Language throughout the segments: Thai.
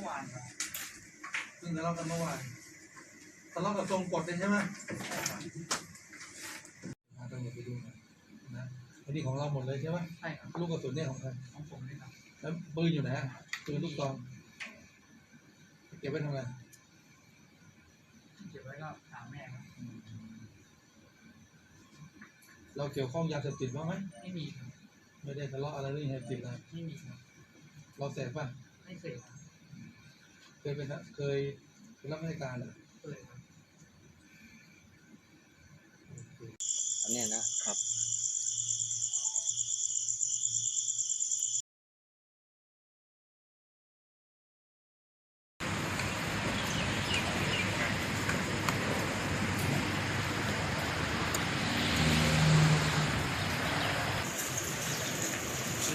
มื่อวานครับเพิ่งทะเลาะกันเมื่อวานทะเลาะกับทรงกดเลยใช่ไหมใช่ครับหาตำรวจไปดูหน่อยนะอันนี้ของเราหมดเลยใช่ไหมใช่ครับลูกกระสุนเนี่ยของใครของผมนี่ครับแล้วปืนอยู่ไหนอะปืนลูกซองเก็บไว้ทำไมเก็บไว้ก็ถามแม่ครับเราเกี่ยวข้องยาเสพติดบ้างไหมไม่มีครับไม่ได้ทะเลาะอะไรเรื่องยาเสพติดนะไม่มีครับเราเสพป่ะไม่เคยครับ เคยเป็นเคยเป็นรับราชการเหรอเคยครับอันเนี้ยนะครับ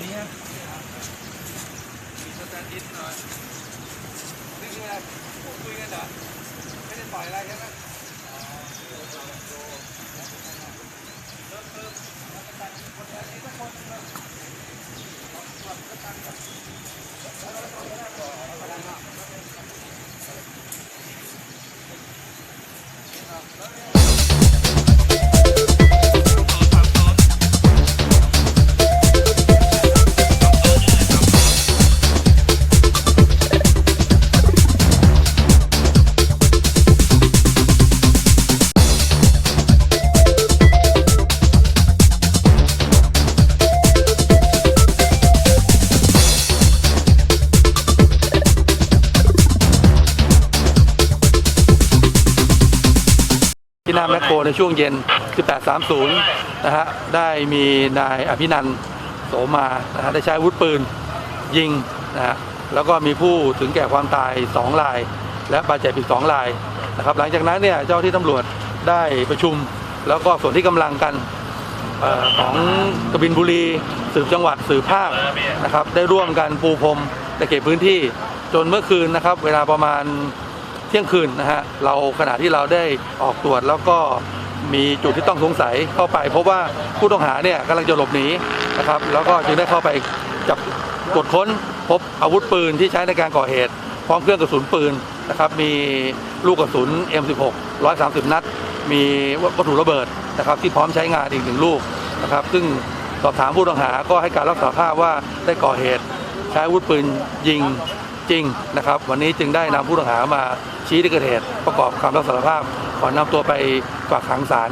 นี่ฮะมีสแตนดิสหน่อย พูดคุยกันเหรอไม่ได้ปล่อยอะไรใช่ไหมเริ่มเริ่มคนนี้ทุกคนเริ่มตรวจก็ตาม หน้าแมคโครในช่วงเย็น 1830 นะฮะ ได้มีนายอภินันโสมานะฮะได้ใช้อาวุธปืนยิงนะฮะ แล้วก็มีผู้ถึงแก่ความตาย 2 ราย และบาดเจ็บอีก 2 รายนะครับ หลังจากนั้นเนี่ยเจ้าที่ตำรวจได้ประชุม แล้วก็ส่วนที่กำลังกันออของกบินบุรีสืบจังหวัดสืบภาคนะครับ ได้ร่วมกันปูพรมในเขตพื้นที่จนเมื่อคืนนะครับ เวลาประมาณ เที่ยงคืนนะฮะเราขณะที่เราได้ออกตรวจแล้วก็มีจุดที่ต้องสงสัยเข้าไปพบว่าผู้ต้องหาเนี่ยกำลังจะหลบหนีนะครับแล้วก็จึงได้เข้าไปจับตรวจค้นพบอาวุธปืนที่ใช้ในการก่อเหตุ พร้อมเครื่องกระสุนปืนนะครับมีลูกกระสุน M16 130 นัด มีวัตถุระเบิดนะครับที่พร้อมใช้งานอีกหนึ่งลูกนะครับซึ่งสอบถามผู้ต้องหาก็ให้การรับสารภาพว่าได้ก่อเหตุ ใช้อาวุธปืนยิงจริงนะครับ วันนี้จึงได้นำผู้ต้องหามา ชี้ที่เกิดเหตุประกอบคำรับสารภาพขอนำตัวไปฝากขังศาล